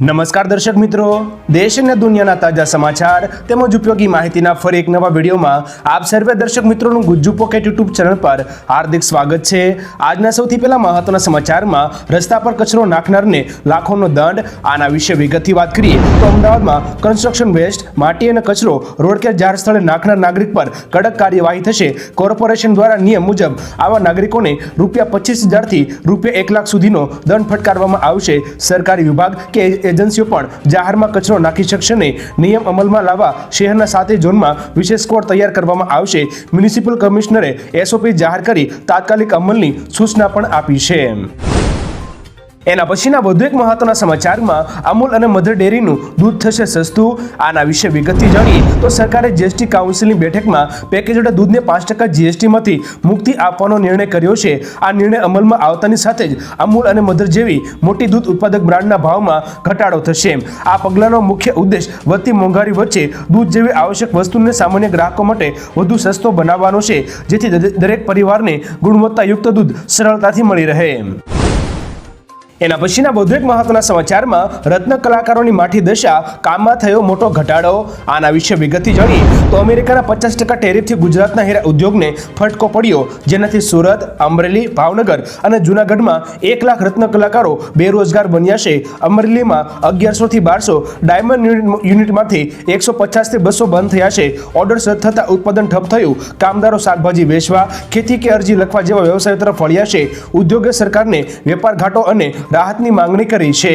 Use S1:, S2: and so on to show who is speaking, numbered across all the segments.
S1: નમસ્કાર દર્શક મિત્રો. દેશ અને દુનિયાના તાજા સમાચાર તેમજ ઉપયોગી માહિતીના ફરી એક નવા વિડીયોમાં આપ સર્વે દર્શક મિત્રોનું ગુજ્જુ પોકેટ યુટ્યુબ ચેનલ પર હાર્દિક સ્વાગત છે. આજના સૌથી પહેલા મહત્વના સમાચારમાં રસ્તા પર કચરો નાખનારને લાખોનો દંડ. આના વિશે વિગતથી વાત કરીએ તો અમદાવાદમાં કન્સ્ટ્રક્શન વેસ્ટ માટી અને કચરો રોડ કે જાહેર સ્થળે નાખનાર નાગરિક પર કડક કાર્યવાહી થશે. કોર્પોરેશન દ્વારા નિયમ મુજબ આવા નાગરિકોને રૂપિયા પચીસ હજારથી રૂપિયા એક લાખ સુધીનો દંડ ફટકારવામાં આવશે. સરકારી વિભાગ કે એજન્સીઓ પણ જાહેરમાં કચરો નાખી શકશે નહીં. નિયમ અમલમાં લાવવા શહેરના સાતે ઝોનમાં વિશેષ સ્કોડ તૈયાર કરવામાં આવશે. મ્યુનિસિપલ કમિશનરે એસઓપી જાહેર કરી તાત્કાલિક અમલની સૂચના પણ આપી છે. એના પછીના વધુ એક મહત્વના સમાચારમાં અમૂલ અને મધર ડેરીનું દૂધ થશે સસ્તું. આના વિશે વિગતથી જાણીએ તો સરકારે જીએસટી કાઉન્સિલની બેઠકમાં પેકેજ દૂધને પાંચ ટકા જીએસટીમાંથી મુક્તિ આપવાનો નિર્ણય કર્યો છે. આ નિર્ણય અમલમાં આવતાની સાથે જ અમૂલ અને મધર જેવી મોટી દૂધ ઉત્પાદક બ્રાન્ડના ભાવમાં ઘટાડો થશે. આ પગલાંનો મુખ્ય ઉદ્દેશ વધતી મોંઘવારી વચ્ચે દૂધ જેવી આવશ્યક વસ્તુને સામાન્ય ગ્રાહકો માટે વધુ સસ્તો બનાવવાનો છે, જેથી દરેક પરિવારને ગુણવત્તાયુક્ત દૂધ સરળતાથી મળી રહે. એના પછીના વધુ એક મહત્વના સમાચારમાં રત્ન કલાકારોની માઠી દશા કામમાં થયો મોટો ઘટાડો. આના વિશે વિગતથી જાણીએ તો અમેરિકાના પચાસ ટકા ટેરિફથી ગુજરાતના હીરા ઉદ્યોગને ફટકો પડ્યો. જેનાથી સુરત, અમરેલી, ભાવનગર અને જૂનાગઢમાં એક લાખ રત્ન કલાકારો બેરોજગાર બન્યા છે. અમરેલીમાં અગિયારસો થી બારસો ડાયમંડ યુનિટમાંથી એકસો પચાસથી બસો બંધ થયા છે. ઓર્ડર રદ થતાં ઉત્પાદન ઠપ થયું. કામદારો શાકભાજી વેચવા, ખેતી કે અરજી લખવા જેવા વ્યવસાયો તરફ વળ્યા છે. ઉદ્યોગે સરકારને વેપાર ઘાટો અને રાહતની માંગણી કરી છે.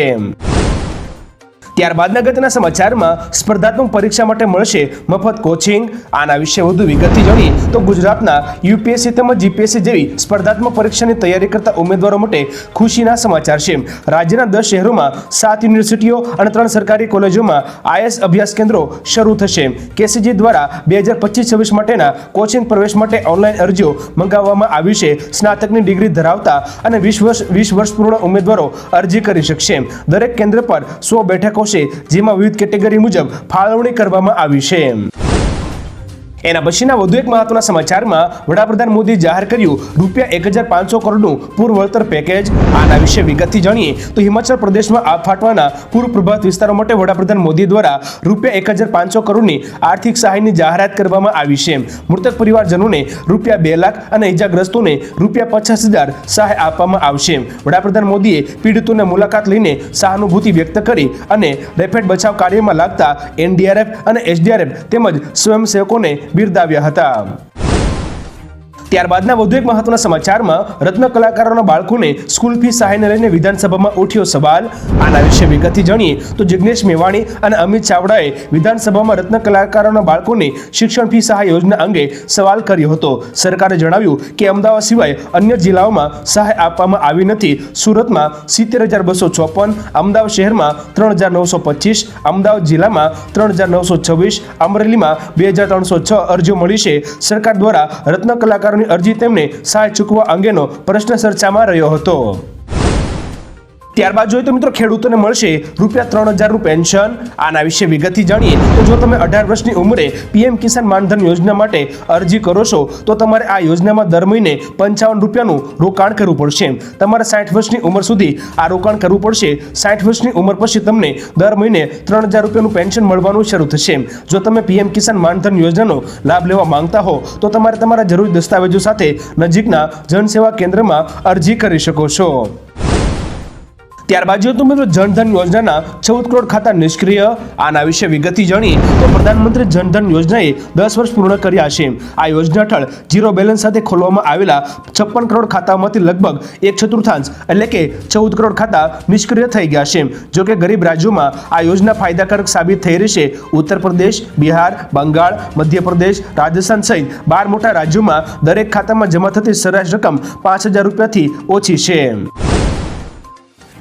S1: ત્યારબાદના અગત્યના સમાચારમાં સ્પર્ધાત્મક પરીક્ષા માટે મળશે મફત કોચિંગ આના વિશે વધુ વિગતથી જાણીએ તો ગુજરાતના યુપીએસસી તેમજ જીપીએસસી જેવી સ્પર્ધાત્મક પરીક્ષાની તૈયારી કરતા ઉમેદવારો માટે ખુશીના સમાચાર છે. રાજ્યના દસ શહેરોમાં સાત યુનિવર્સિટીઓ અને ત્રણ સરકારી કોલેજોમાં આઈએસ અભ્યાસ કેન્દ્રો શરૂ થશે. કેસીજી દ્વારા બે હજાર પચીસ છવ્વીસ માટેના કોચિંગ પ્રવેશ માટે ઓનલાઈન અરજીઓ મંગાવવામાં આવી છે. સ્નાતકની ડિગ્રી ધરાવતા અને વીસ વર્ષ વીસ વર્ષ પૂર્ણ ઉમેદવારો અરજી કરી શકશે. દરેક કેન્દ્ર પર સો બેઠકો છે જેમાં વિવિધ કેટેગરી મુજબ ફાળવણી કરવામાં આવી છે. એના પછીના વધુ એક મહત્વના સમાચારમાં વડાપ્રધાન મોદી જાહેર કર્યું, રૂપિયા એક હજાર પાંચસો કરોડનું પૂર વળતર પેકેજ આના વિશે વિગતથી જાણીએ તો હિમાચલ પ્રદેશમાં આગ ફાટવાના પૂર પ્રભાવિત વિસ્તારો માટે વડાપ્રધાન મોદી દ્વારા રૂપિયા એક હજાર પાંચસો કરોડની આર્થિક સહાયની જાહેરાત કરવામાં આવી છે. મૃતક પરિવારજનોને રૂપિયા બે લાખ અને ઇજાગ્રસ્તોને રૂપિયા પચાસ હજાર સહાય આપવામાં આવશે. વડાપ્રધાન મોદીએ પીડિતોને મુલાકાત લઈને સહાનુભૂતિ વ્યક્ત કરી અને રેફેડ બચાવ કાર્યમાં લાગતા એનડીઆરએફ અને એસડીઆરએફ તેમજ સ્વયંસેવકોને બિરદાવ્યા હતા. ત્યારબાદના વધુ એક મહત્વના સમાચારમાં રત્ન કલાકારોના બાળકોને સ્કૂલ ફી સહાયને લઈને વિધાનસભામાં ઉઠ્યો સવાલ. આના વિશે વિગતથી જાણીએ તો જિજ્ઞેશ મેવાણી અને અમિત ચાવડાએ વિધાનસભામાં રત્ન કલાકારોના બાળકોને શિક્ષણ ફી સહાય યોજના અંગે સવાલ કર્યો હતો. સરકારે જણાવ્યું કે અમદાવાદ સિવાય અન્ય જિલ્લાઓમાં સહાય આપવામાં આવી નથી. સુરતમાં સિત્તેર હજાર બસો ચોપન, અમદાવાદ શહેરમાં ત્રણ હજાર નવસો પચીસ, અમદાવાદ જિલ્લામાં ત્રણ હજાર નવસો છવ્વીસ, અમરેલીમાં બે હજાર ત્રણસો છ અરજીઓ મળી છે. સરકાર દ્વારા રત્ન કલાકારોની અરજી તેમને સહાય ચૂકવા અંગેનો પ્રશ્ન ચર્ચામાં રહ્યો હતો. ત્યારબાદ જોઈએ તો મિત્રો ખેડૂતોને મળશે રૂપિયા ત્રણ હજારનું પેન્શન. આના વિશે વિગતથી જાણીએ તો જો તમે અઢાર વર્ષની ઉંમરે પીએમ કિસાન માનધન યોજના માટે અરજી કરો છો, તો તમારે આ યોજનામાં દર મહિને પંચાવન રૂપિયાનું રોકાણ કરવું પડશે. તમારે સાઠ વર્ષની ઉંમર સુધી આ રોકાણ કરવું પડશે. સાઠ વર્ષની ઉંમર પછી તમને દર મહિને ત્રણ હજાર રૂપિયાનું પેન્શન મળવાનું શરૂ થશે. જો તમે પીએમ કિસાન માનધન યોજનાનો લાભ લેવા માંગતા હો, તો તમારે તમારા જરૂરી દસ્તાવેજો સાથે નજીકના જનસેવા કેન્દ્રમાં અરજી કરી શકો છો. ત્યારબાદ જો તમે જનધન યોજનાના ચૌદ કરોડ ખાતા નિષ્ક્રિય, આના વિશે વિગતથી જાણીએ તો પ્રધાનમંત્રી જનધન યોજનાએ દસ વર્ષ પૂર્ણ કર્યા છે. આ યોજના હેઠળ ઝીરો બેલેન્સ સાથે ખોલવામાં આવેલા છપ્પન કરોડ ખાતામાંથી લગભગ એક ચતુર્થાંશ, એટલે કે ચૌદ કરોડ ખાતા નિષ્ક્રિય થઈ ગયા છે. જો કે ગરીબ રાજ્યોમાં આ યોજના ફાયદાકારક સાબિત થઈ રહી છે. ઉત્તર પ્રદેશ, બિહાર, બંગાળ, મધ્યપ્રદેશ, રાજસ્થાન સહિત બાર મોટા રાજ્યોમાં દરેક ખાતામાં જમા થતી સરેરાશ રકમ પાંચ હજાર રૂપિયાથી ઓછી છે.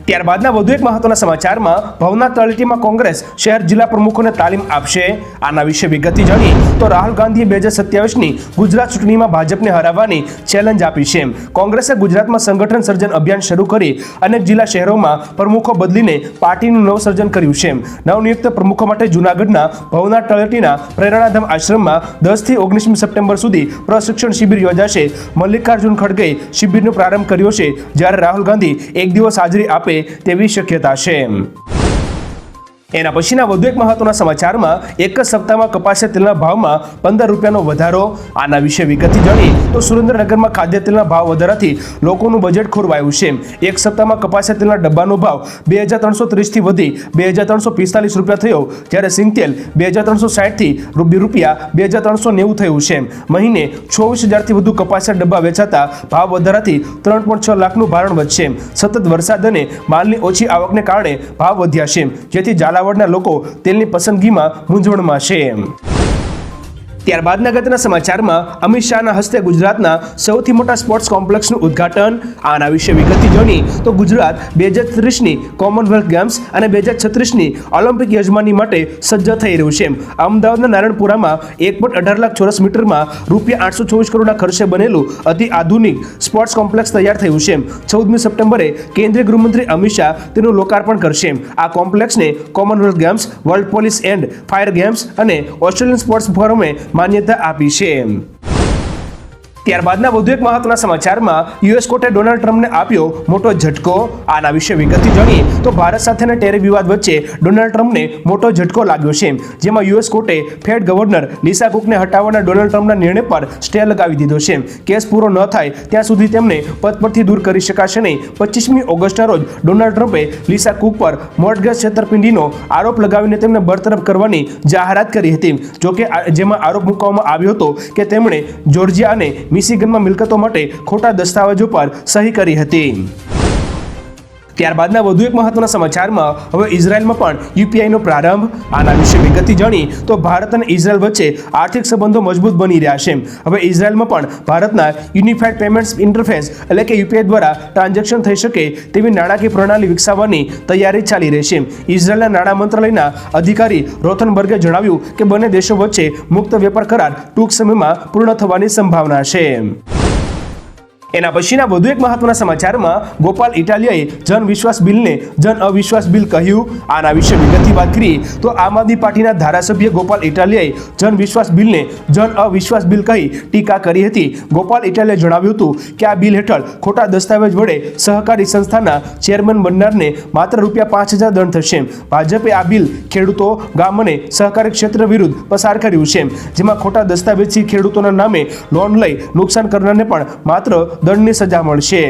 S1: ત્યારબાદના વધુ એક મહત્વના સમાચારમાં ભવનાથ તળેટીમાં કોંગ્રેસ શહેર જિલ્લા પ્રમુખોને તાલીમ આપશે. આના વિશે વિગતથી જાણીએ તો રાહુલ ગાંધીએ બે હજાર સત્યાવીસની ગુજરાત ચૂંટણીમાં ભાજપને હરાવવાની ચેલેન્જ આપી છે. કોંગ્રેસે ગુજરાતમાં સંગઠન સર્જન અભિયાન શરૂ કરી અનેક જિલ્લા શહેરોમાં પ્રમુખો બદલીને પાર્ટીનું નવસર્જન કર્યું છે. નવનિયુક્ત પ્રમુખો માટે જૂનાગઢના ભવનાથ તળેટીના પ્રેરણાધામ આશ્રમમાં દસથી ઓગણીસમી સપ્ટેમ્બર સુધી પ્રશિક્ષણ શિબિર યોજાશે. મલ્લિકાર્જુન ખડગે શિબિરનો પ્રારંભ કર્યો છે. જ્યારે રાહુલ ગાંધી એક દિવસ હાજરી આપે તેવી શક્યતા છે. એના પછીના વધુ એક મહત્વના સમાચારમાં એક જ સપ્તાહમાં કપાસિયા તેલના ભાવમાં પંદર રૂપિયાનો વધારો. આના વિશે વિગતથી જાણી તો સુરેન્દ્રનગરમાં ખાદ્ય તેલના ભાવ વધારાથી લોકોનું બજેટ ખોરવાયું છે. એક સપ્તાહમાં કપાસિયા તેલના ડબ્બાનો ભાવ બે હજાર ત્રણસો ત્રીસથી વધી બે હજાર ત્રણસો પિસ્તાલીસ રૂપિયા થયો, જ્યારે સિંગ તેલ બે હજાર ત્રણસો સાઠથી રૂપિયા બે હજાર ત્રણસો નેવું થયું છે. મહિને ચોવીસ હજારથી વધુ કપાસિયા ડબ્બા વેચાતા ભાવ વધારાથી ત્રણ પોઈન્ટ છ લાખનું ભારણ વધશે. સતત વરસાદ અને માલની ઓછી આવકને કારણે ભાવ વધ્યા છે. જેથી ઝાલાવાડના લોકો તેલની પસંદગીમાં મૂંઝવણમાં છે. ત્યારબાદના ગતના સમાચારમાં અમિત શાહના હસ્તે ગુજરાતના સૌથી મોટા સ્પોર્ટ્સ કોમ્પ્લેક્સનું ઉદ્ઘાટન. આના વિશે વિગતથી જાણી તો ગુજરાત બે હજાર ત્રીસની કોમનવેલ્થ ગેમ્સ અને બે હજાર છત્રીસની ઓલિમ્પિક યજમાની માટે સજ્જ થઈ રહ્યું છે અમદાવાદના નારણપુરામાં એક પોઈન્ટ અઢાર લાખ ચોરસ મીટરમાં રૂપિયા આઠસો ચોવીસ કરોડના ખર્ચે બનેલું અતિ આધુનિક સ્પોર્ટ્સ કોમ્પ્લેક્સ તૈયાર થયું છે ચૌદમી સપ્ટેમ્બરે કેન્દ્રીય ગૃહમંત્રી અમિત શાહ તેનું લોકાર્પણ કરશે આ કોમ્પ્લેક્સને Commonwealth games, world police and fire games અને ઓસ્ટ્રેલિયન સ્પોર્ટ્સ ફોરમે માન્યતા આપી છે ત્યારબાદના વધુ એક મહત્વના સમાચારમાં યુએસ કોર્ટે ડોનાલ્ડ ટ્રમ્પને આપ્યો મોટો ઝટકો. આના વિશે વિગતથી જાણીએ તો ભારત સાથેના ટેરિફ વિવાદ વચ્ચે ડોનાલ્ડ ટ્રમ્પને મોટો ઝટકો લાગ્યો છે. જેમાં યુએસ કોર્ટે ફેડ ગવર્નર લિસા કુકને હટાવવાના ડોનાલ્ડ ટ્રમ્પના નિર્ણય પર સ્ટે લગાવી દીધો છે. કેસ પૂરો ન થાય ત્યાં સુધી તેમને પદ પરથી દૂર કરી શકાશે નહીં. પચીસમી ઓગસ્ટના રોજ ડોનાલ્ડ ટ્રમ્પે લિસા કુક પર મોર્ટગેજ છેતરપિંડીનો આરોપ લગાવીને તેમને બરતરફ કરવાની જાહેરાત કરી હતી. જોકે જેમાં આરોપ મૂકવામાં આવ્યો હતો કે તેમણે જોર્જિયા અને મિશિગનમાં મિલકતો માટે ખોટા દસ્તાવેજો પર સહી કરી હતી. ત્યારબાદના વધુ એક મહત્વના સમાચારમાં હવે ઇઝરાયલમાં પણ યુપીઆઈનો પ્રારંભ. આના વિશે વિગતથી જાણી તો ભારત અને ઇઝરાયલ વચ્ચે આર્થિક સંબંધો મજબૂત બની રહ્યા છે. હવે ઇઝરાયલમાં પણ ભારતના યુનિફાઈડ પેમેન્ટ્સ ઇન્ટરફેસ એટલે કે યુપીઆઈ દ્વારા ટ્રાન્ઝેક્શન થઈ શકે તેવી નાણાકીય પ્રણાલી વિકસાવવાની તૈયારી ચાલી રહી છે. ઇઝરાયલના નાણાં મંત્રાલયના અધિકારી રોથનબર્ગે જણાવ્યું કે બંને દેશો વચ્ચે મુક્ત વેપાર કરાર ટૂંક સમયમાં પૂર્ણ થવાની સંભાવના છે. એના પછીના વધુ એક મહત્વના સમાચારમાં ગોપાલ ઇટાલિયાએ જન વિશ્વાસ બિલને જન અવિશ્વાસ બિલ કહ્યું. આના વિશે વિગતથી વાત કરીએ તો આમ આદમી પાર્ટીના ધારાસભ્ય ગોપાલ ઇટાલિયાએ જન વિશ્વાસ બિલને જન અવિશ્વાસ બિલ કહી ટીકા કરી હતી. ગોપાલ ઇટાલિયાએ જણાવ્યું હતું કે આ બિલ હેઠળ ખોટા દસ્તાવેજ વડે સહકારી સંસ્થાના ચેરમેન બનનારને માત્ર રૂપિયા પાંચ હજાર દંડ થશે. ભાજપે આ બિલ ખેડૂતો, ગામ અને સહકારી ક્ષેત્ર વિરુદ્ધ પસાર કર્યું છે. જેમાં ખોટા દસ્તાવેજથી ખેડૂતોના નામે લોન લઈ નુકસાન કરનારને પણ માત્ર દંડની સજા મળશે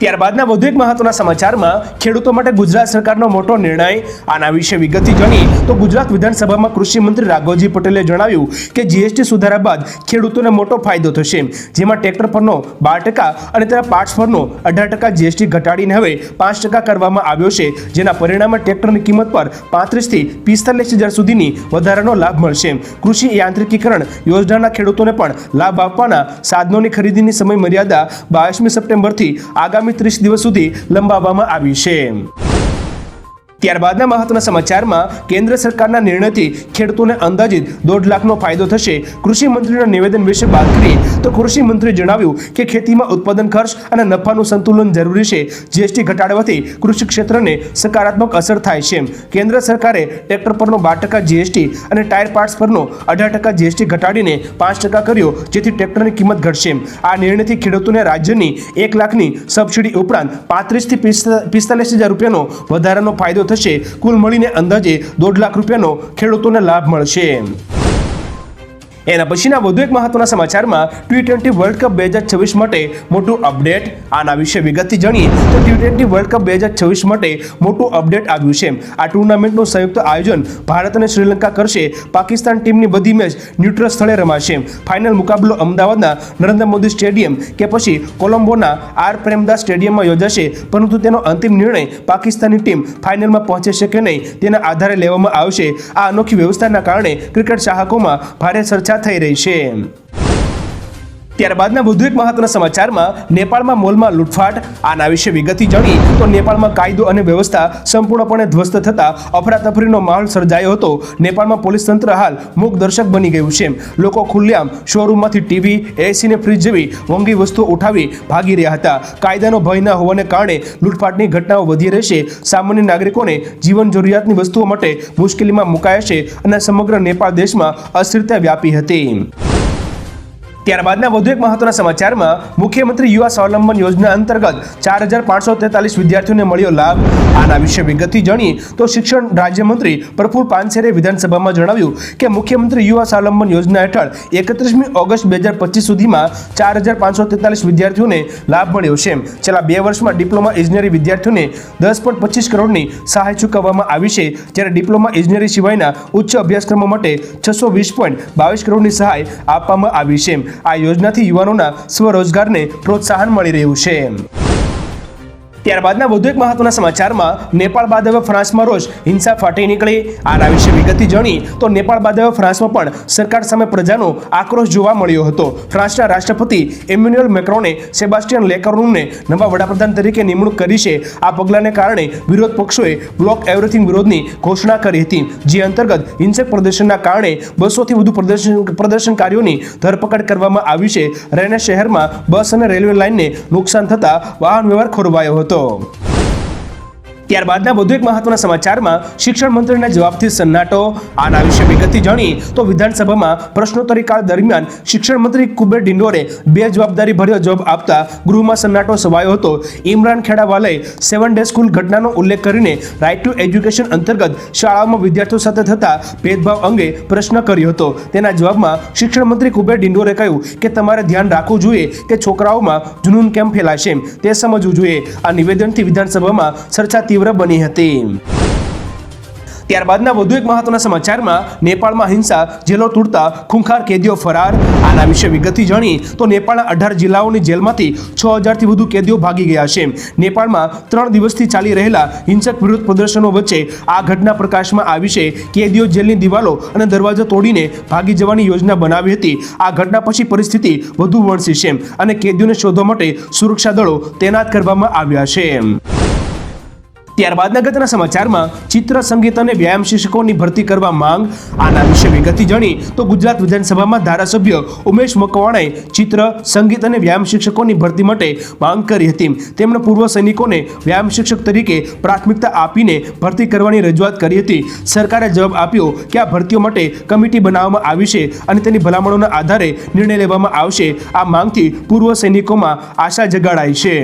S1: ત્યારબાદના વધુ એક મહત્વના સમાચારમાં, ખેડૂતો માટે ગુજરાત સરકારનો મોટો નિર્ણય. આના વિશે વિગતથી જાણી તો ગુજરાત વિધાનસભામાં કૃષિ મંત્રી રાઘવજી પટેલે જણાવ્યું કે જીએસટી સુધારા બાદ ખેડૂતોને મોટો ફાયદો થશે. જેમાં ટ્રેક્ટર પરનો બાર ટકા અને તેના પાર્ટ્સ પરનો અઢાર ટકા જીએસટી ઘટાડીને હવે પાંચ ટકા કરવામાં આવ્યો છે, જેના પરિણામે ટ્રેક્ટરની કિંમત પર પાંત્રીસથી પિસ્તાલીસ હજાર સુધીની વધારાનો લાભ મળશે. કૃષિ યાંત્રિકીકરણ યોજનાના ખેડૂતોને પણ લાભ આપવાના સાધનોની ખરીદીની સમય મર્યાદા બાવીસમી સપ્ટેમ્બરથી આગામી ત્રીસ દિવસ સુધી લંબાવવામાં આવી છે. ત્યારબાદના મહત્વના સમાચારમાં કેન્દ્ર સરકારના નિર્ણયથી ખેડૂતોને અંદાજિત દોઢ લાખનો ફાયદો થશે. કૃષિ મંત્રીના નિવેદન વિશે વાત કરીએ તો કૃષિ મંત્રીએ જણાવ્યું કે ખેતીમાં ઉત્પાદન ખર્ચ અને નફાનું સંતુલન જરૂરી છે. જીએસટી ઘટાડવાથી કૃષિ ક્ષેત્રને સકારાત્મક અસર થાય છે. કેન્દ્ર સરકારે ટ્રેક્ટર પરનો બાર ટકા જીએસટી અને ટાયર પાર્ટ્સ પરનો અઢાર ટકા જીએસટી ઘટાડીને પાંચ ટકા કર્યો, જેથી ટ્રેક્ટરની કિંમત ઘટશે. આ નિર્ણયથી ખેડૂતોને રાજ્યની એક લાખની સબસિડી ઉપરાંત પાંત્રીસથી પિસ્તાલીસ હજાર રૂપિયાનો વધારાનો ફાયદો થશે. કુલ મળીને અંદાજે દોઢ લાખ રૂપિયાનો ખેડૂતોને લાભ મળશે. એના પછીના વધુ એક મહત્વના સમાચારમાં ટી ટ્વેન્ટી વર્લ્ડ કપ બે હજાર છવ્વીસ માટે મોટું અપડેટ આના વિશે વિગતથી જાણીએ તો ટી ટ્વેન્ટી વર્લ્ડ કપ બે હજાર છવ્વીસ માટે મોટું અપડેટ આવ્યું છે. આ ટુર્નામેન્ટનું સંયુક્ત આયોજન ભારત અને શ્રીલંકા કરશે. પાકિસ્તાન ટીમની બધી મેચ ન્યુટ્રલ સ્થળે રમાશે. ફાઇનલ મુકાબલો અમદાવાદના નરેન્દ્ર મોદી સ્ટેડિયમ કે પછી કોલંબોના આર પ્રેમદાસ સ્ટેડિયમમાં યોજાશે. પરંતુ તેનો અંતિમ નિર્ણય પાકિસ્તાની ટીમ ફાઇનલમાં પહોંચે છે કે નહીં તેના આધારે લેવામાં આવશે. આ અનોખી વ્યવસ્થાના કારણે ક્રિકેટ ચાહકોમાં ભારે ચર્ચા થઈ રહી છે. ત્યારબાદના વધુ એક મહત્વના સમાચારમાં નેપાળમાં મોલમાં લૂંટફાટ, આના વિશે વિગતથી જાણી તો નેપાળમાં કાયદો અને વ્યવસ્થા સંપૂર્ણપણે ધ્વસ્ત થતા અફરાતફરીનો માહોલ સર્જાયો હતો. નેપાળમાં પોલીસ તંત્ર હાલ મૂકદર્શક બની ગયું છે. લોકો ખુલ્લેઆમ શોરૂમમાંથી ટીવી, એસી ને ફ્રીજ જેવી મોંઘી વસ્તુઓ ઉઠાવી ભાગી રહ્યા હતા. કાયદાનો ભય ન હોવાને કારણે લૂંટફાટની ઘટનાઓ વધી રહેશે. સામાન્ય નાગરિકોને જીવન જરૂરિયાતની વસ્તુઓ માટે મુશ્કેલીમાં મુકાયા છે અને સમગ્ર નેપાળ દેશમાં અસ્થિરતા વ્યાપી હતી. ત્યારબાદના વધુ એક મહત્વના સમાચારમાં મુખ્યમંત્રી યુવા સ્વાવલંબન યોજના અંતર્ગત ચાર હજાર પાંચસો તેતાલીસ વિદ્યાર્થીઓને મળ્યો લાભ. આના વિશે વિગતથી જાણીએ તો શિક્ષણ રાજ્યમંત્રી પ્રફુલ પાનસેરે વિધાનસભામાં જણાવ્યું કે મુખ્યમંત્રી યુવા સ્વાવલંબન યોજના હેઠળ એકત્રીસમી ઓગસ્ટ બે હજાર પચીસ સુધીમાં ચાર હજાર પાંચસો તેતાલીસ વિદ્યાર્થીઓને લાભ મળ્યો છે. છેલ્લા બે વર્ષમાં ડિપ્લોમા ઇજનેરી વિદ્યાર્થીઓને દસ પોઈન્ટ પચીસ કરોડની સહાય ચૂકવવામાં આવી છે. જ્યારે ડિપ્લોમા ઇજનેરી સિવાયના ઉચ્ચ અભ્યાસક્રમો માટે છસો વીસ પોઈન્ટ બાવીસ કરોડની સહાય આપવામાં આવી છે. આ યોજનાથી યુવાનોના સ્વરોજગારને પ્રોત્સાહન મળી રહ્યું છે. ત્યારબાદના વધુ એક મહત્વના સમાચારમાં, નેપાળ બાદ હવે ફ્રાન્સમાં રોજ હિંસા ફાટી નીકળી. આના વિશે વિગતથી જાણી, તો નેપાળ બાદ હવે ફ્રાન્સમાં પણ સરકાર સામે પ્રજાનો આક્રોશ જોવા મળ્યો હતો. ફ્રાન્સના રાષ્ટ્રપતિ એમ્યુન્યુઅલ મેક્રોને સેબાસ્ટિયન લેકરનુને નવા વડાપ્રધાન તરીકે નિમણૂક કરી છે. આ પગલાને કારણે વિરોધ પક્ષોએ બ્લોક એવરીથિંગ વિરોધની ઘોષણા કરી હતી, જે અંતર્ગત હિંસક પ્રદર્શનના કારણે બસોથી વધુ પ્રદર્શન, પ્રદર્શનકારીઓની ધરપકડ કરવામાં આવી છે. રૈના શહેરમાં બસ અને રેલવે લાઇનને નુકસાન થતાં વાહન વ્યવહાર ખોરવાયો હતો. স্বাগতম। ત્યારબાદના વધુ એક મહત્વના સમાચારમાં શિક્ષણ મંત્રીના જવાબથી સન્નાટો, આના વિશે વિગતથી જાણી તો વિધાનસભામાં પ્રશ્નોત્તરી કાળ દરમિયાન શિક્ષણ મંત્રી કુબેર ડિંડોરે બે જવાબદારી ભર્યો જવાબ આપતા ગૃહમાં સન્નાટો સવાયો હતો. ઇમરાન ખેડાવાલાએ સેવન ડે સ્કૂલ ઘટનાનો ઉલ્લેખ કરીને રાઇટ ટુ એજ્યુકેશન અંતર્ગત શાળાઓમાં વિદ્યાર્થીઓ સાથે થતા ભેદભાવ અંગે પ્રશ્ન કર્યો હતો. તેના જવાબમાં શિક્ષણ મંત્રી કુબેર ડિંડોરે કહ્યું કે તમારે ધ્યાન રાખવું જોઈએ કે છોકરાઓમાં જુનૂન કેમ ફેલાશે. તે સમજવું જોઈએ. આ નિવેદનથી વિધાનસભામાં ચર્ચા તીવ્ર બની હતી. ત્યારબાદના વધુ એક મહત્વના સમાચારમાં નેપાળમાં હિંસા, જેલો તૂટતા, ખૂંખાર કેદીઓ ફરાર. આના વિશે વિગતથી જાણી તો નેપાળના અઢાર જિલ્લાઓની જેલમાંથી છ હજારથી વધુ કેદીઓ ભાગી ગયા છે. નેપાળમાં ત્રણ દિવસથી ચાલી રહેલા હિંસક વિરોધ પ્રદર્શનો વચ્ચે આ ઘટના પ્રકાશમાં આવી છે. કેદીઓ જેલની દિવાલો અને દરવાજો તોડીને ભાગી જવાની યોજના બનાવી હતી. આ ઘટના પછી પરિસ્થિતિ વધુ વણસી છે અને કેદીઓને શોધવા માટે સુરક્ષા દળો તૈનાત કરવામાં આવ્યા છે. ત્યારબાદના ગતના સમાચારમાં ચિત્ર, સંગીત અને વ્યાયામ શિક્ષકોની ભરતી કરવા માંગ. આના વિશે વિગતથી જાણી તો ગુજરાત વિધાનસભામાં ધારાસભ્ય ઉમેશ મકવાણાએ ચિત્ર, સંગીત અને વ્યાયામ શિક્ષકોની ભરતી માટે માંગ કરી હતી. તેમણે પૂર્વ સૈનિકોને વ્યાયામ શિક્ષક તરીકે પ્રાથમિકતા આપીને ભરતી કરવાની રજૂઆત કરી હતી. સરકારે જવાબ આપ્યો કે આ ભરતીઓ માટે કમિટી બનાવવામાં આવી છે અને તેની ભલામણોના આધારે નિર્ણય લેવામાં આવશે. આ માંગથી પૂર્વ સૈનિકોમાં આશા જગાડાઈ છે.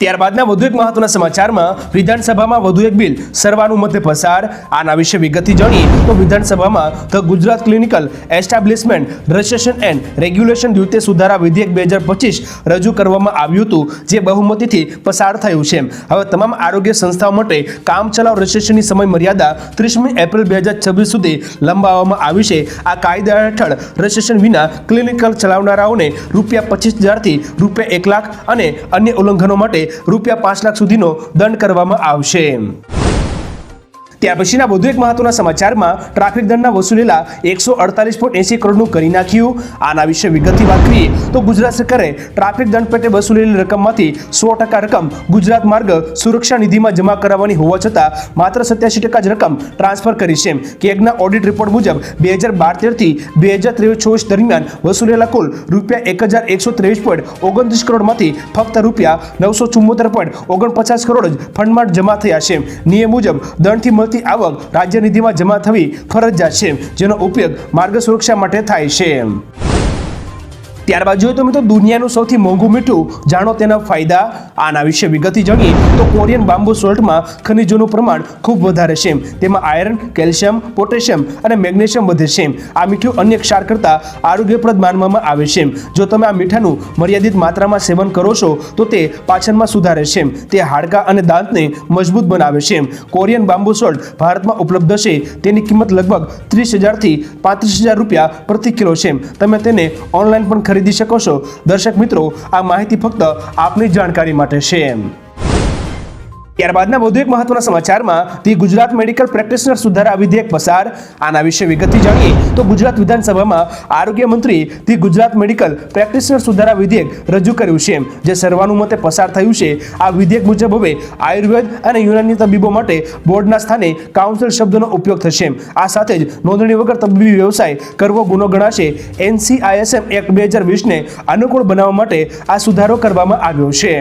S1: ત્યારબાદના વધુ એક મહત્વના સમાચારમાં વિધાનસભામાં વધુ એક બિલ. સર્વાનુમતે પસાર. આના વિશે વિગતથી જાણીએ તો વિધાનસભામાં the Gujarat clinical establishment, registration and regulation દ્વિતીય સુધારા વિધેયક બે હજાર પચીસ રજૂ કરવામાં આવ્યું હતું, જે બહુમતીથી પસાર થયું છે. હવે તમામ આરોગ્ય સંસ્થાઓ માટે કામચલાઉ રજિસ્ટ્રેશનની સમય મર્યાદા ત્રીસમી એપ્રિલ બે હજાર છવ્વીસ સુધી લંબાવવામાં આવી છે. આ કાયદા હેઠળ રજિસ્ટ્રેશન વિના ક્લિનિકલ ચલાવનારાઓને રૂપિયા પચીસ હજારથી રૂપિયા એક લાખ અને અન્ય ઉલ્લંઘનો માટે રૂપિયા પાંચ લાખ સુધીનો દંડ કરવામાં આવશે. ત્યાર પછીના વધુ એક મહત્વના સમાચારમાં ટ્રાફિક દંડના વસૂલેલા એકસો અડતાલીસ પોઈન્ટ એસી કરોડનું કરી નાખ્યું. આના વિશે વિગતથી વાત કરીએ તો ગુજરાત સરકારે ટ્રાફિક દંડ પેટે વસૂલેલી રકમમાંથી સો ટકા રકમ ગુજરાત માર્ગ સુરક્ષા નિધિમાં જમા કરાવવાની હોવા છતાં માત્ર સત્યાસી ટકા જ રકમ ટ્રાન્સફર કરી છે. કેગના ઓડિટ રિપોર્ટ મુજબ બે હજાર બાર તેરથી બે હજાર ત્રેવીસ ચોવીસ દરમિયાન વસૂલેલા કુલ રૂપિયા એક હજાર એકસો ત્રેવીસ પોઈન્ટ ઓગણત્રીસ કરોડમાંથી ફક્ત રૂપિયા નવસો ચુમ્મોતેર પોઈન્ટ ઓગણપચાસ કરોડ જ ફંડમાં જમા થયા છે. નિયમ મુજબ દંડથી મળતી આવક રાજ્ય નિધિમાં જમા થવી ફરજિયાત છે જેનો ઉપયોગ માર્ગ સુરક્ષા માટે થાય છે. ત્યારબાદ જોઈએ તો મિત્રો દુનિયાનું સૌથી મોંઘું મીઠું, જાણો તેના ફાયદા? આના વિશે વિગતથી જાણીએ તો કોરિયન બાંબુ સોલ્ટમાં ખનિજોનું પ્રમાણ ખૂબ વધારે છે. તેમાં આયરન, કેલ્શિયમ, પોટેશિયમ અને મેગ્નેશિયમ વધે છે. આ મીઠું અન્ય ક્ષાર કરતાં આરોગ્યપ્રદ માનવામાં આવે છે. જો તમે આ મીઠાનું મર્યાદિત માત્રામાં સેવન કરો છો, તો તે પાચનમાં સુધારે છે. તે હાડકાં અને દાંતને મજબૂત બનાવે છે. કોરિયન બાંબુ સોલ્ટ ભારતમાં ઉપલબ્ધ છે. તેની કિંમત લગભગ ત્રીસ હજારથી પાંત્રીસ હજાર રૂપિયા પ્રતિ કિલો છે. તમે તેને ઓનલાઈન પણ ખરીદી શકો છો? દર્શક મિત્રો આ માહિતી ફક્ત આપની જાણકારી માટે છે ત્યારબાદના વધુ એક મહત્વના સમાચારમાં તે ગુજરાત મેડિકલ પ્રેક્ટિશનર સુધારા વિધેયક પસાર. આના વિશે વિગતથી જાણીએ તો ગુજરાત વિધાનસભામાં આરોગ્ય મંત્રી તે ગુજરાત મેડિકલ પ્રેક્ટિશનર સુધારા વિધેયક રજૂ કર્યું છે. જે સર્વાનુમતે પસાર થયું છે. આ વિધેયક મુજબ હવે આયુર્વેદ અને યુનાની તબીબો માટે બોર્ડના સ્થાને કાઉન્સિલ શબ્દનો ઉપયોગ થશે. આ સાથે જ નોંધણી વગર તબીબી વ્યવસાય કરવો ગુનો ગણાશે. એનસીઆઈએસએમ એક્ટ બે હજાર વીસને અનુકૂળ બનાવવા માટે આ સુધારો કરવામાં આવ્યો છે.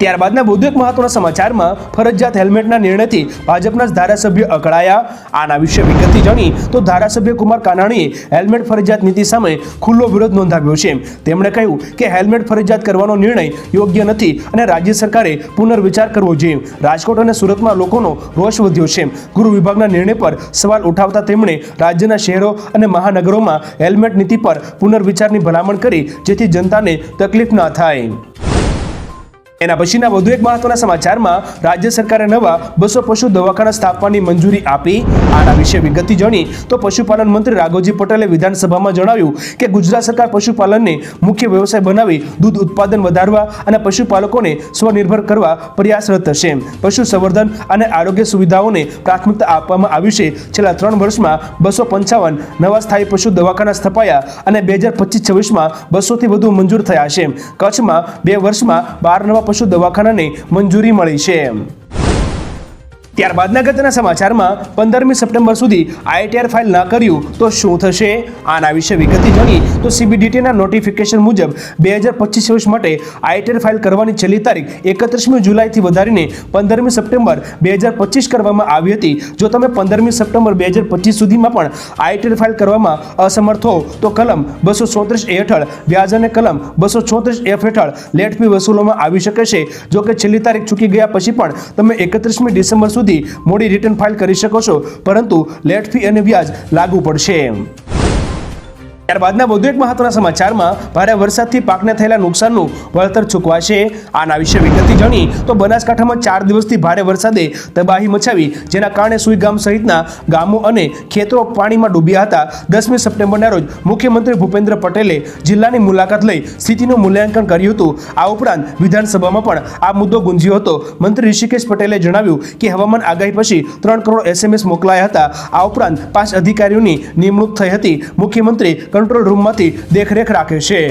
S1: ત્યારબાદના વધુ એક મહત્વના સમાચારમાં ફરજિયાત હેલ્મેટના નિર્ણયથી ભાજપના ધારાસભ્ય અકળાયા. આના વિશે વિગતથી જાણી તો ધારાસભ્ય કુમાર કાનાણીએ હેલ્મેટ ફરજિયાત નીતિ સામે ખુલ્લો વિરોધ નોંધાવ્યો છે. તેમણે કહ્યું કે હેલ્મેટ ફરજિયાત કરવાનો નિર્ણય યોગ્ય નથી અને રાજ્ય સરકારે પુનર્વિચાર કરવો જોઈએ. રાજકોટ અને સુરતમાં લોકોનો રોષ વધ્યો છે. ગૃહ વિભાગના નિર્ણય પર સવાલ ઉઠાવતા તેમણે રાજ્યના શહેરો અને મહાનગરોમાં હેલ્મેટ નીતિ પર પુનર્વિચારની ભલામણ કરી જેથી જનતાને તકલીફ ન થાય. એના પછીના વધુ એક મહત્વના સમાચારમાં રાજ્ય સરકારે નવા બસો પશુ દવાખાના સ્થાપવાની મંજૂરી આપી. આના વિશે વિગતથી જાણી તો પશુપાલન મંત્રી રાઘોજી પટેલે વિધાનસભામાં જણાવ્યું કે ગુજરાત સરકાર પશુપાલનને મુખ્ય વ્યવસાય બનાવી દૂધ ઉત્પાદન વધારવા અને પશુપાલકોને સ્વનિર્ભર કરવા પ્રયાસરત છે. પશુ સંવર્ધન અને આરોગ્ય સુવિધાઓને પ્રાથમિકતા આપવામાં આવી છે. છેલ્લા ત્રણ વર્ષમાં બસો પંચાવન નવા સ્થાયી પશુ દવાખાના સ્થપાયા અને બે હજાર પચીસ છવ્વીસમાં બસોથી વધુ મંજૂર થયા છે. કચ્છમાં બે વર્ષમાં બાર નવા પશુ દવાખાનાને મંજૂરી મળી છે. ત્યારબાદના ગતના સમાચારમાં પંદરમી સપ્ટેમ્બર સુધી આઈટીઆર ફાઇલ ન કર્યું તો શું થશે? આના વિશે વિગતે જાણી તો સીબીડીટીના નોટિફિકેશન મુજબ બે હજાર પચીસ વર્ષ માટે આઈટીઆર ફાઇલ કરવાની છેલ્લી તારીખ એકત્રીસમી જુલાઈથી વધારીને પંદરમી સપ્ટેમ્બર બે હજાર પચીસ કરવામાં આવી હતી. જો તમે પંદરમી સપ્ટેમ્બર બે હજાર પચીસ સુધીમાં પણ આઈટીઆર ફાઇલ કરવામાં અસમર્થ હો, તો કલમ બસો ચોત્રીસ એ હેઠળ, વ્યાજ અને કલમ બસો ચોત્રીસ એફ હેઠળ, લેટ ફી વસૂલવામાં આવી શકે છે. જો કે છેલ્લી તારીખ ચૂકી ગયા પછી પણ તમે એકત્રીસમી ડિસેમ્બર સુધી મોડી રિટર્ન ફાઇલ કરી શકો છો. પરંતુ લેટ ફી અને વ્યાજ લાગુ પડશે. ત્યારબાદના વધુ એક મહત્વના સમાચારમાં ભારે વરસાદથી પાકને થયેલા નુકસાનનું વળતર ચૂકવાશે. આના વિશે વિગતથી જાણી તો બનાસકાંઠામાં ચાર દિવસથી ભારે વરસાદે તબાહી મચાવી, જેના કારણે સુઈ ગામ સહિતના ગામો અને ખેતરો પાણીમાં ડૂબ્યા હતા. દસમી સપ્ટેમ્બરના રોજ મુખ્યમંત્રી ભૂપેન્દ્ર પટેલે જિલ્લાની મુલાકાત લઈ સ્થિતિનું મૂલ્યાંકન કર્યું હતું. આ ઉપરાંત વિધાનસભામાં પણ આ મુદ્દો ગુંજ્યો હતો. મંત્રી ઋષિકેશ પટેલે જણાવ્યું કે હવામાન આગાહી પછી ત્રણ કરોડ એસએમએસ મોકલાયા હતા. આ ઉપરાંત પાંચ અધિકારીઓની નિમણૂક થઈ હતી. મુખ્યમંત્રી કંટ્રોલ રૂમમાંથી દેખરેખ રાખે છે.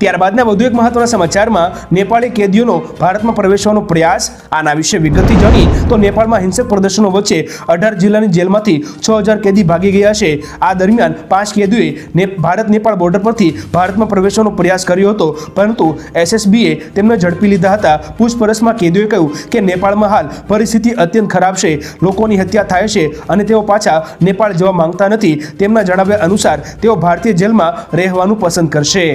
S1: ત્યારબાદના વધુ એક મહત્વના સમાચારમાં નેપાળી કેદીઓનો ભારતમાં પ્રવેશવાનો પ્રયાસ, આના વિશે વિગતથી જાણી તો નેપાળમાં હિંસક પ્રદર્શનો વચ્ચે અઢાર જિલ્લાની જેલમાંથી છ હજાર કેદી ભાગી ગયા છે. આ દરમિયાન પાંચ કેદીઓએ ભારત નેપાળ બોર્ડર પરથી ભારતમાં પ્રવેશવાનો પ્રયાસ કર્યો હતો. પરંતુ એસએસબીએ તેમને ઝડપી લીધા હતા. પૂછપરછમાં કેદીઓએ કહ્યું કે નેપાળમાં હાલ પરિસ્થિતિ અત્યંત ખરાબ છે. લોકોની હત્યા થાય છે અને તેઓ પાછા નેપાળ જવા માંગતા નથી. તેમના જણાવ્યા અનુસાર તેઓ ભારતીય જેલમાં રહેવાનું પસંદ કરશે.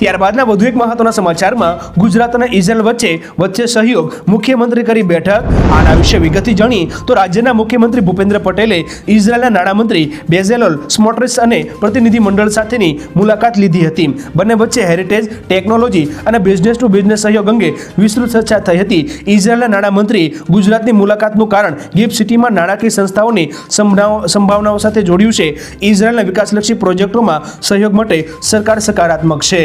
S1: ત્યારબાદના વધુ એક મહત્વના સમાચારમાં ગુજરાત અને ઇઝરાયલ વચ્ચે વચ્ચે સહયોગ મુખ્યમંત્રી કરી બેઠક. આના વિશે વિગતથી જાણી તો રાજ્યના મુખ્યમંત્રી ભૂપેન્દ્ર પટેલે ઇઝરાયલના નાણામંત્રી બેઝેલોલ સ્મોટ્રિસ અને પ્રતિનિધિ મંડળ સાથેની મુલાકાત લીધી હતી. બંને વચ્ચે હેરિટેજ ટેકનોલોજી અને બિઝનેસ ટુ બિઝનેસ સહયોગ અંગે વિસ્તૃત ચર્ચા થઈ હતી. ઇઝરાયલના નાણામંત્રી ગુજરાતની મુલાકાતનું કારણ ગિફ્ટ સિટીમાં નાણાકીય સંસ્થાઓની સંભાવનાઓ સાથે જોડ્યું છે. ઇઝરાયલના વિકાસલક્ષી પ્રોજેક્ટોમાં સહયોગ માટે સરકાર સકારાત્મક છે.